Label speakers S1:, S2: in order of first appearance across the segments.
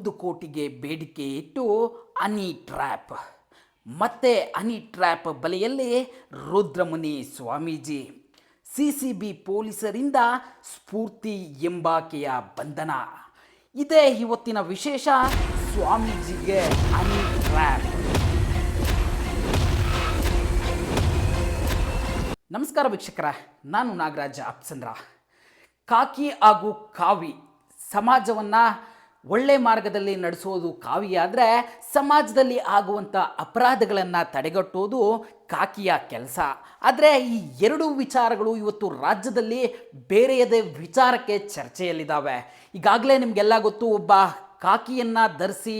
S1: ಒಂದು ಕೋಟಿಗೆ ಬೇಡಿಕೆ ಇಟ್ಟು ಅನಿ ಟ್ರ್ಯಾಪ್. ಮತ್ತೆ ಅನಿ ಟ್ರ್ಯಾಪ್ ಬಲೆಯಲ್ಲಿ Rudramuni Swamiji. C C B ಪೊಲೀಸರಿಂದ ಸ್ಫೂರ್ತಿ ಎಂಬಾಕೆಯ ಬಂಧನ. ಇದೇ ಇವತ್ತಿನ ವಿಶೇಷ ಸ್ವಾಮೀಜಿಗೆ ಅನಿ ಟ್ರ್ಯಾಪ್. ನಮಸ್ಕಾರ ವೀಕ್ಷಕರ, ನಾನು ನಾಗರಾಜ ಅಪ್ಸಂದ್ರ. ಕಾಕಿ ಹಾಗೂ ಕಾವಿ, ಸಮಾಜವನ್ನು ಒಳ್ಳೆ ಮಾರ್ಗದಲ್ಲಿ ನಡೆಸೋದು ಕಾವಿಯಾದರೆ ಸಮಾಜದಲ್ಲಿ ಆಗುವಂಥ ಅಪರಾಧಗಳನ್ನು ತಡೆಗಟ್ಟೋದು ಕಾಕಿಯ ಕೆಲಸ. ಆದರೆ ಈ ಎರಡು ವಿಚಾರಗಳು ಇವತ್ತು ರಾಜ್ಯದಲ್ಲಿ ಬೇರೆಯದೇ ವಿಚಾರಕ್ಕೆ ಚರ್ಚೆಯಲ್ಲಿದ್ದಾವೆ ಈಗಾಗಲೇ ನಿಮಗೆಲ್ಲ ಗೊತ್ತು, ಒಬ್ಬ ಕಾಕಿಯನ್ನು ಧರಿಸಿ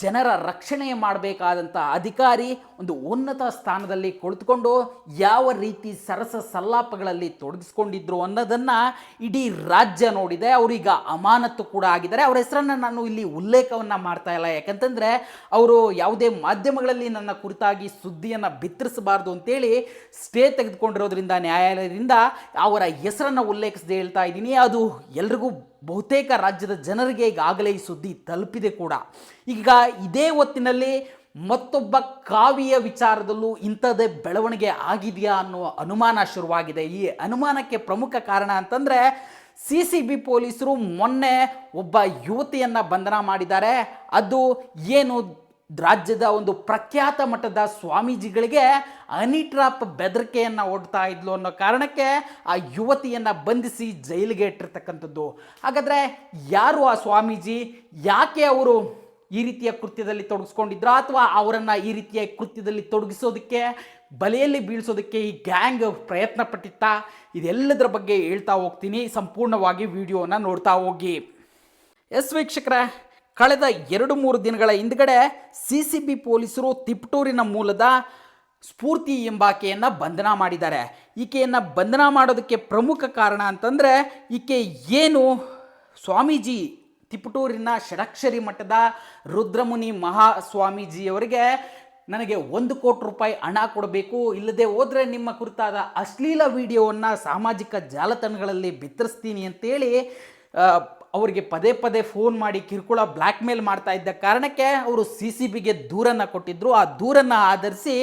S1: ಜನರ ರಕ್ಷಣೆ ಮಾಡಬೇಕಾದಂಥ ಅಧಿಕಾರಿ ಒಂದು ಉನ್ನತ ಸ್ಥಾನದಲ್ಲಿ ಕುಳಿತುಕೊಂಡು ಯಾವ ರೀತಿ ಸರಸ ಸಲ್ಲಾಪಗಳಲ್ಲಿ ತೊಡಗಿಸ್ಕೊಂಡಿದ್ರು ಅನ್ನೋದನ್ನು ಇಡೀ ರಾಜ್ಯ ನೋಡಿದೆ. ಅವರೀಗ ಅಮಾನತ್ತು ಕೂಡ ಆಗಿದ್ದಾರೆ. ಅವರ ಹೆಸರನ್ನು ನಾನು ಇಲ್ಲಿ ಉಲ್ಲೇಖವನ್ನು ಮಾಡ್ತಾ ಇಲ್ಲ. ಯಾಕಂತಂದರೆ ಅವರು ಯಾವುದೇ ಮಾಧ್ಯಮಗಳಲ್ಲಿ ನನ್ನ ಕುರಿತಾಗಿ ಸುದ್ದಿಯನ್ನು ಬಿತ್ತರಿಸಬಾರ್ದು ಅಂತೇಳಿ ಸ್ಟೇ ತೆಗೆದುಕೊಂಡಿರೋದ್ರಿಂದ, ನ್ಯಾಯಾಲಯದಿಂದ ಅವರ ಹೆಸರನ್ನು ಉಲ್ಲೇಖಿಸದೆ ಹೇಳ್ತಾ ಇದ್ದೀನಿ. ಅದು ಎಲ್ರಿಗೂ ಬಹುತೇಕ ರಾಜ್ಯದ ಜನರಿಗೆ ಈಗಾಗಲೇ ಈ ಸುದ್ದಿ ತಲುಪಿದೆ ಕೂಡ. ಈಗ ಇದೇ ಹೊತ್ತಿನಲ್ಲಿ ಮತ್ತೊಬ್ಬ ಕಾವಿಯ ವಿಚಾರದಲ್ಲೂ ಇಂಥದ್ದೇ ಬೆಳವಣಿಗೆ ಆಗಿದೆಯಾ ಅನ್ನೋ ಅನುಮಾನ ಶುರುವಾಗಿದೆ. ಈ ಅನುಮಾನಕ್ಕೆ ಪ್ರಮುಖ ಕಾರಣ ಅಂತಂದರೆ ಸಿ ಸಿ ಬಿ ಪೊಲೀಸರು ಮೊನ್ನೆ ಒಬ್ಬ ಯುವತಿಯನ್ನು ಬಂಧನ ಮಾಡಿದ್ದಾರೆ. ಅದು ಏನು ರಾಜ್ಯದ ಒಂದು ಪ್ರಖ್ಯಾತ ಮಟ್ಟದ ಸ್ವಾಮೀಜಿಗಳಿಗೆ ಅನಿಟ್ರಾಪ್ ಬೆದರಿಕೆಯನ್ನು ಓಡ್ತಾ ಇದ್ಲು ಅನ್ನೋ ಕಾರಣಕ್ಕೆ ಆ ಯುವತಿಯನ್ನು ಬಂಧಿಸಿ ಜೈಲಿಗೆ ಇಟ್ಟಿರ್ತಕ್ಕಂಥದ್ದು. ಹಾಗಾದರೆ ಯಾರು ಆ ಸ್ವಾಮೀಜಿ? ಯಾಕೆ ಅವರು ಈ ರೀತಿಯ ಕೃತ್ಯದಲ್ಲಿ ತೊಡಗಿಸ್ಕೊಂಡಿದ್ರ ಅಥವಾ ಅವರನ್ನು ಈ ರೀತಿಯ ಕೃತ್ಯದಲ್ಲಿ ತೊಡಗಿಸೋದಕ್ಕೆ, ಬಲೆಯಲ್ಲಿ ಬೀಳಿಸೋದಕ್ಕೆ ಈ ಗ್ಯಾಂಗ್ ಪ್ರಯತ್ನ ಪಟ್ಟಿತ್ತಾ ಇದೆಲ್ಲದರ ಬಗ್ಗೆ ಹೇಳ್ತಾ ಹೋಗ್ತೀನಿ. ಸಂಪೂರ್ಣವಾಗಿ ವಿಡಿಯೋನ ನೋಡ್ತಾ ಹೋಗಿ. ಎಸ್ ವೀಕ್ಷಕರೇ ಕಳೆದ ಎರಡು ಮೂರು ದಿನಗಳ ಹಿಂದ್ಗಡೆ ಸಿ ಸಿ ಬಿ ಪೊಲೀಸರು ತಿಪ್ಟೂರಿನ ಮೂಲದ ಸ್ಫೂರ್ತಿ ಎಂಬಾಕೆಯನ್ನು ಬಂಧನ ಮಾಡಿದ್ದಾರೆ. ಈಕೆಯನ್ನು ಬಂಧನ ಮಾಡೋದಕ್ಕೆ ಪ್ರಮುಖ ಕಾರಣ ಅಂತಂದರೆ ಈಕೆ ಏನು ಸ್ವಾಮೀಜಿ ತಿಪಟೂರಿನ ಷಡಕ್ಷರಿ ಮಠದ ರುದ್ರಮುನಿ ಮಹಾ ಸ್ವಾಮೀಜಿಯವರಿಗೆ ನನಗೆ ಒಂದು ಕೋಟಿ ರೂಪಾಯಿ ಹಣ ಕೊಡಬೇಕು, ಇಲ್ಲದೆ ಹೋದರೆ ನಿಮ್ಮ ಕುರಿತಾದ ಅಶ್ಲೀಲ ವಿಡಿಯೋವನ್ನು ಸಾಮಾಜಿಕ ಜಾಲತಾಣಗಳಲ್ಲಿ ಬಿತ್ತರಿಸ್ತೀನಿ ಅಂತೇಳಿ ಅವರಿಗೆ ಪದೇ ಪದೇ ಫೋನ್ ಮಾಡಿ ಕಿರುಕುಳ ಬ್ಲ್ಯಾಕ್ ಮೇಲ್ ಮಾಡ್ತಾ ಇದ್ದ ಕಾರಣಕ್ಕೆ ಅವರು ಸಿ ಸಿ ಬಿಗೆ ದೂರನ್ನು ಕೊಟ್ಟಿದ್ದರು ಆ ದೂರನ್ನು ಆಧರಿಸಿ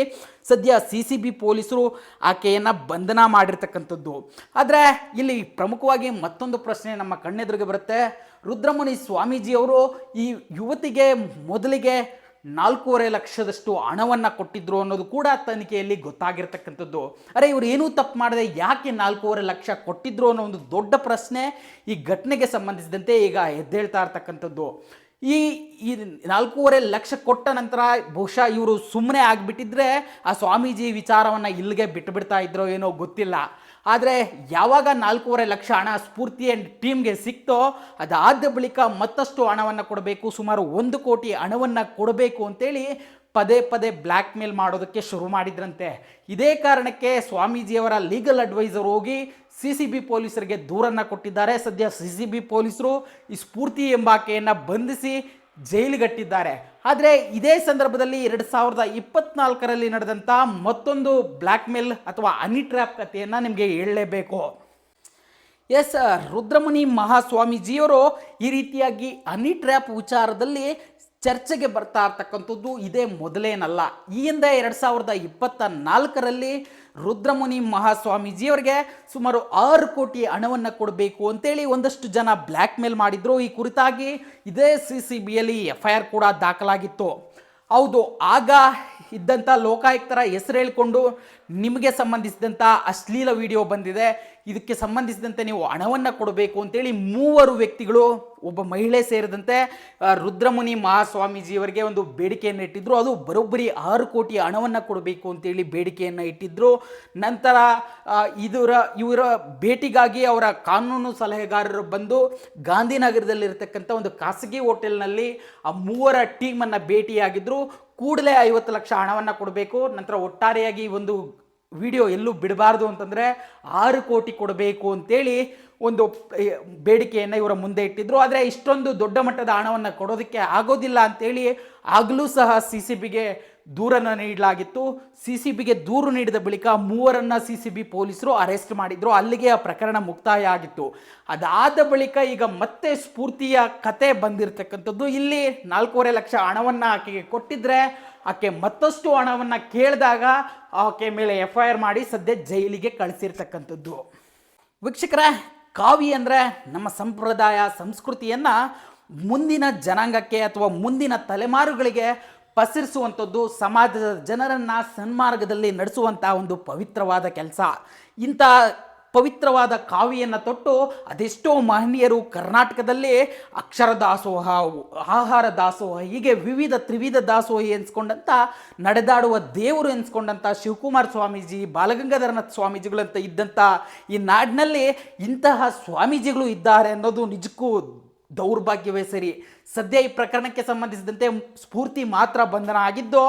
S1: ಸದ್ಯ ಸಿ ಸಿ ಬಿ ಪೊಲೀಸರು ಆಕೆಯನ್ನು ಬಂಧನ ಮಾಡಿರ್ತಕ್ಕಂಥದ್ದು. ಆದರೆ ಇಲ್ಲಿ ಪ್ರಮುಖವಾಗಿ ಮತ್ತೊಂದು ಪ್ರಶ್ನೆ ನಮ್ಮ ಕಣ್ಣೆದುರಿಗೆ ಬರುತ್ತೆ. ರುದ್ರಮುನಿ ಸ್ವಾಮೀಜಿಯವರು ಈ ಯುವತಿಗೆ ಮೊದಲಿಗೆ ನಾಲ್ಕೂವರೆ ಲಕ್ಷದಷ್ಟು ಹಣವನ್ನು ಕೊಟ್ಟಿದ್ರು ಅನ್ನೋದು ಕೂಡ ತನಿಖೆಯಲ್ಲಿ ಗೊತ್ತಾಗಿರ್ತಕ್ಕಂಥದ್ದು. ಅರೆ, ಇವರು ಏನೂ ತಪ್ಪು ಮಾಡದೆ ಯಾಕೆ ನಾಲ್ಕೂವರೆ ಲಕ್ಷ ಕೊಟ್ಟಿದ್ರು ಅನ್ನೋ ಒಂದು ದೊಡ್ಡ ಪ್ರಶ್ನೆ ಈ ಘಟನೆಗೆ ಸಂಬಂಧಿಸಿದಂತೆ ಈಗ ಎದ್ದೇಳ್ತಾ ಇರ್ತಕ್ಕಂಥದ್ದು. ಈ ಈ ನಾಲ್ಕೂವರೆ ಲಕ್ಷ ಕೊಟ್ಟ ನಂತರ ಬಹುಶಃ ಇವರು ಸುಮ್ಮನೆ ಆಗಿಬಿಟ್ಟಿದ್ರೆ ಆ ಸ್ವಾಮೀಜಿ ವಿಚಾರವನ್ನು ಇಲ್ಲಿಗೆ ಬಿಟ್ಟುಬಿಡ್ತಾ ಇದ್ರೋ ಏನೋ ಗೊತ್ತಿಲ್ಲ. ಆದರೆ ಯಾವಾಗ ನಾಲ್ಕೂವರೆ ಲಕ್ಷ ಹಣ ಸ್ಫೂರ್ತಿ ಆ್ಯಂಡ್ ಟೀಮ್ಗೆ ಸಿಕ್ತೋ ಅದಾದ ಬಳಿಕ ಮತ್ತಷ್ಟು ಹಣವನ್ನು ಕೊಡಬೇಕು, ಸುಮಾರು ಒಂದು ಕೋಟಿ ಹಣವನ್ನು ಕೊಡಬೇಕು ಅಂತೇಳಿ ಪದೇ ಪದೇ ಬ್ಲ್ಯಾಕ್ ಮೇಲ್ ಮಾಡೋದಕ್ಕೆ ಶುರು ಮಾಡಿದ್ರಂತೆ. ಇದೇ ಕಾರಣಕ್ಕೆ ಸ್ವಾಮೀಜಿಯವರ ಲೀಗಲ್ ಅಡ್ವೈಸರ್ ಹೋಗಿ ಸಿ ಸಿ ಬಿ ಪೊಲೀಸರಿಗೆ ದೂರನ್ನು ಕೊಟ್ಟಿದ್ದಾರೆ. ಸದ್ಯ ಸಿ ಸಿ ಬಿ ಪೊಲೀಸರು ಈ ಸ್ಫೂರ್ತಿ ಎಂಬಾಕೆಯನ್ನು ಬಂಧಿಸಿ ಜೈಲಿಗಟ್ಟಿದ್ದಾರೆ. ಆದರೆ ಇದೇ ಸಂದರ್ಭದಲ್ಲಿ ಎರಡು ಸಾವಿರದ ಇಪ್ಪತ್ನಾಲ್ಕರಲ್ಲಿ ನಡೆದಂಥ ಮತ್ತೊಂದು ಬ್ಲ್ಯಾಕ್ ಮೇಲ್ ಅಥವಾ ಅನಿ ಟ್ರ್ಯಾಪ್ ಕಥೆಯನ್ನು ನಿಮಗೆ ಹೇಳಲೇಬೇಕು. ಎಸ್, ರುದ್ರಮುನಿ ಮಹಾಸ್ವಾಮೀಜಿಯವರು ಈ ರೀತಿಯಾಗಿ ಅನಿ ಟ್ರ್ಯಾಪ್ ವಿಚಾರದಲ್ಲಿ ಚರ್ಚೆಗೆ ಬರ್ತಾ ಇರ್ತಕ್ಕಂಥದ್ದು ಇದೇ ಮೊದಲೇನಲ್ಲ. ಈ ಹಿಂದೆ ಎರಡು ಸಾವಿರದ ಇಪ್ಪತ್ತ ನಾಲ್ಕರಲ್ಲಿ ರುದ್ರಮುನಿ ಮಹಾಸ್ವಾಮೀಜಿಯವರಿಗೆ ಸುಮಾರು ಆರು ಕೋಟಿ ಹಣವನ್ನು ಕೊಡಬೇಕು ಅಂತೇಳಿ ಒಂದಷ್ಟು ಜನ ಬ್ಲ್ಯಾಕ್ ಮೇಲ್ ಮಾಡಿದ್ರು. ಈ ಕುರಿತಾಗಿ ಇದೇ ಸಿ ಸಿ ಬಿಯಲ್ಲಿ ಎಫ್ ಐ ಆರ್ ಕೂಡ ದಾಖಲಾಗಿತ್ತು. ಹೌದು, ಆಗ ಇದ್ದಂಥ ಲೋಕಾಯುಕ್ತರ ಹೆಸರು ಹೇಳಿಕೊಂಡು ನಿಮಗೆ ಸಂಬಂಧಿಸಿದಂಥ ಅಶ್ಲೀಲ ವಿಡಿಯೋ ಬಂದಿದೆ. ಇದಕ್ಕೆ ಸಂಬಂಧಿಸಿದಂತೆ ನೀವು ಹಣವನ್ನು ಕೊಡಬೇಕು ಅಂತೇಳಿ ಮೂವರು ವ್ಯಕ್ತಿಗಳು ಒಬ್ಬ ಮಹಿಳೆ ಸೇರಿದಂತೆ ರುದ್ರಮುನಿ ಮಹಾಸ್ವಾಮೀಜಿಯವರಿಗೆ ಒಂದು ಬೇಡಿಕೆಯನ್ನು ಇಟ್ಟಿದ್ರು. ಅದು ಬರೋಬ್ಬರಿ ಆರು ಕೋಟಿ ಹಣವನ್ನು ಕೊಡಬೇಕು ಅಂತೇಳಿ ಬೇಡಿಕೆಯನ್ನು ಇಟ್ಟಿದ್ರು. ನಂತರ ಇದರ, ಇವರ ಭೇಟಿಗಾಗಿ ಅವರ ಕಾನೂನು ಸಲಹೆಗಾರರು ಬಂದು ಗಾಂಧಿನಗರದಲ್ಲಿರತಕ್ಕಂಥ ಒಂದು ಖಾಸಗಿ ಹೋಟೆಲ್ನಲ್ಲಿ ಆ ಮೂವರ ಟೀಮನ್ನು ಭೇಟಿಯಾಗಿದ್ದರು ಕೂಡಲೇ ಐವತ್ತು ಲಕ್ಷ ಹಣವನ್ನು ಕೊಡಬೇಕು. ನಂತರ ಒಟ್ಟಾರೆಯಾಗಿ ಒಂದು ವಿಡಿಯೋ ಎಲ್ಲೂ ಬಿಡಬಾರ್ದು ಅಂತಂದರೆ ಆರು ಕೋಟಿ ಕೊಡಬೇಕು ಅಂತೇಳಿ ಒಂದು ಬೇಡಿಕೆಯನ್ನು ಇವರ ಮುಂದೆ ಇಟ್ಟಿದ್ರು. ಆದರೆ ಇಷ್ಟೊಂದು ದೊಡ್ಡ ಮಟ್ಟದ ಹಣವನ್ನು ಕೊಡೋದಕ್ಕೆ ಆಗೋದಿಲ್ಲ ಅಂತೇಳಿ ಆಗಲೂ ಸಹ ಸಿ ಸಿ ಬಿಗೆ ದೂರನ್ನು ನೀಡಲಾಗಿತ್ತು. ಸಿ ಸಿ ಬಿಗೆ ದೂರು ನೀಡಿದ ಬಳಿಕ ಮೂವರನ್ನು ಸಿ ಸಿ ಬಿ ಪೊಲೀಸರು ಅರೆಸ್ಟ್ ಮಾಡಿದ್ರು. ಅಲ್ಲಿಗೆ ಆ ಪ್ರಕರಣ ಮುಕ್ತಾಯ ಆಗಿತ್ತು. ಅದಾದ ಬಳಿಕ ಈಗ ಮತ್ತೆ ಸ್ಫೂರ್ತಿಯ ಕತೆ ಬಂದಿರತಕ್ಕಂಥದ್ದು. ಇಲ್ಲಿ ನಾಲ್ಕೂವರೆ ಲಕ್ಷ ಹಣವನ್ನು ಆಕೆಗೆ ಕೊಟ್ಟಿದ್ರೆ ಆಕೆ ಮತ್ತಷ್ಟು ಹಣವನ್ನು ಕೇಳಿದಾಗ ಆಕೆ ಮೇಲೆ ಎಫ್ ಐ ಆರ್ ಮಾಡಿ ಸದ್ಯ ಜೈಲಿಗೆ ಕಳಿಸಿರ್ತಕ್ಕಂಥದ್ದು. ವೀಕ್ಷಕರ ಕಾವಿ ಅಂದರೆ ನಮ್ಮ ಸಂಪ್ರದಾಯ, ಸಂಸ್ಕೃತಿಯನ್ನು ಮುಂದಿನ ಜನಾಂಗಕ್ಕೆ ಅಥವಾ ಮುಂದಿನ ತಲೆಮಾರುಗಳಿಗೆ ಪಸರಿಸುವಂಥದ್ದು, ಸಮಾಜದ ಜನರನ್ನು ಸನ್ಮಾರ್ಗದಲ್ಲಿ ನಡೆಸುವಂಥ ಒಂದು ಪವಿತ್ರವಾದ ಕೆಲಸ. ಇಂಥ ಪವಿತ್ರವಾದ ಕಾವಿಯನ್ನು ತೊಟ್ಟು ಅದೆಷ್ಟೋ ಮಹನೀಯರು ಕರ್ನಾಟಕದಲ್ಲಿ ಅಕ್ಷರ ದಾಸೋಹ, ಆಹಾರ ದಾಸೋಹ, ಹೀಗೆ ವಿವಿಧ ತ್ರಿವಿಧ ದಾಸೋಹಿ ಎನ್ಸ್ಕೊಂಡಂಥ ನಡೆದಾಡುವ ದೇವರು ಎನ್ಸ್ಕೊಂಡಂಥ ಶಿವಕುಮಾರ ಸ್ವಾಮೀಜಿ, ಬಾಲಗಂಗಾಧರನಾಥ ಸ್ವಾಮೀಜಿಗಳಂತ ಇದ್ದಂಥ ಈ ನಾಡಿನಲ್ಲಿ ಇಂತಹ ಸ್ವಾಮೀಜಿಗಳು ಇದ್ದಾರೆ ಅನ್ನೋದು ನಿಜಕ್ಕೂ ದೌರ್ಭಾಗ್ಯವೇ ಸರಿ. ಸದ್ಯ ಈ ಪ್ರಕರಣಕ್ಕೆ ಸಂಬಂಧಿಸಿದಂತೆ ಸ್ಫೂರ್ತಿ ಮಾತ್ರ ಬಂಧನ ಆಗಿದ್ದು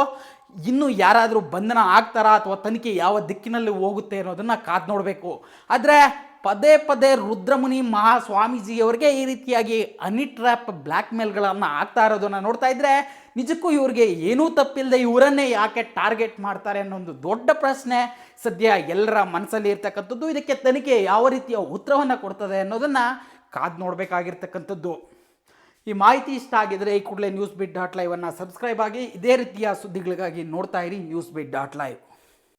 S1: ಇನ್ನು ಯಾರಾದರೂ ಬಂಧನ ಆಗ್ತಾರಾ ಅಥವಾ ತನಿಖೆ ಯಾವ ದಿಕ್ಕಿನಲ್ಲಿ ಹೋಗುತ್ತೆ ಅನ್ನೋದನ್ನು ಕಾದು ನೋಡಬೇಕು. ಆದರೆ ಪದೇ ಪದೇ ರುದ್ರಮುನಿ ಮಹಾ ಸ್ವಾಮೀಜಿಯವರಿಗೆ ಈ ರೀತಿಯಾಗಿ ಅನಿಟ್ರಾಪ್ ಟ್ರ್ಯಾಪ್ ಬ್ಲ್ಯಾಕ್ ಮೇಲ್ಗಳನ್ನು ಆಗ್ತಾ ಇರೋದನ್ನು ನೋಡ್ತಾ ಇದ್ರೆ ನಿಜಕ್ಕೂ ಇವ್ರಿಗೆ ಏನೂ ತಪ್ಪಿಲ್ಲದೆ ಇವರನ್ನೇ ಯಾಕೆ ಟಾರ್ಗೆಟ್ ಮಾಡ್ತಾರೆ ಅನ್ನೋ ಒಂದು ದೊಡ್ಡ ಪ್ರಶ್ನೆ. ಸದ್ಯ ಎಲ್ಲರ ಮನಸ್ಸಲ್ಲಿ ಇರ್ತಕ್ಕಂಥದ್ದು ಇದಕ್ಕೆ ತನಿಖೆ ಯಾವ ರೀತಿಯ ಉತ್ತರವನ್ನು ಕೊಡ್ತದೆ ಅನ್ನೋದನ್ನು ಕಾದು ನೋಡಬೇಕಾಗಿರ್ತಕ್ಕಂಥದ್ದು. ಈ ಮಾಹಿತಿ ಇಷ್ಟ ಆಗಿದ್ರೆ ಈ ಕೂಡಲೇ ನ್ಯೂಸ್ ಬಿಟ್ ಡಾಟ್ ಲೈವನ್ನು ಸಬ್ಸ್ಕ್ರೈಬ್ ಆಗಿ ಇದೇ ರೀತಿಯ ಸುದ್ದಿಗಳಿಗಾಗಿ ನೋಡ್ತಾ ಇರಿ ನ್ಯೂಸ್ ಬಿಟ್ ಡಾಟ್ ಲೈವ್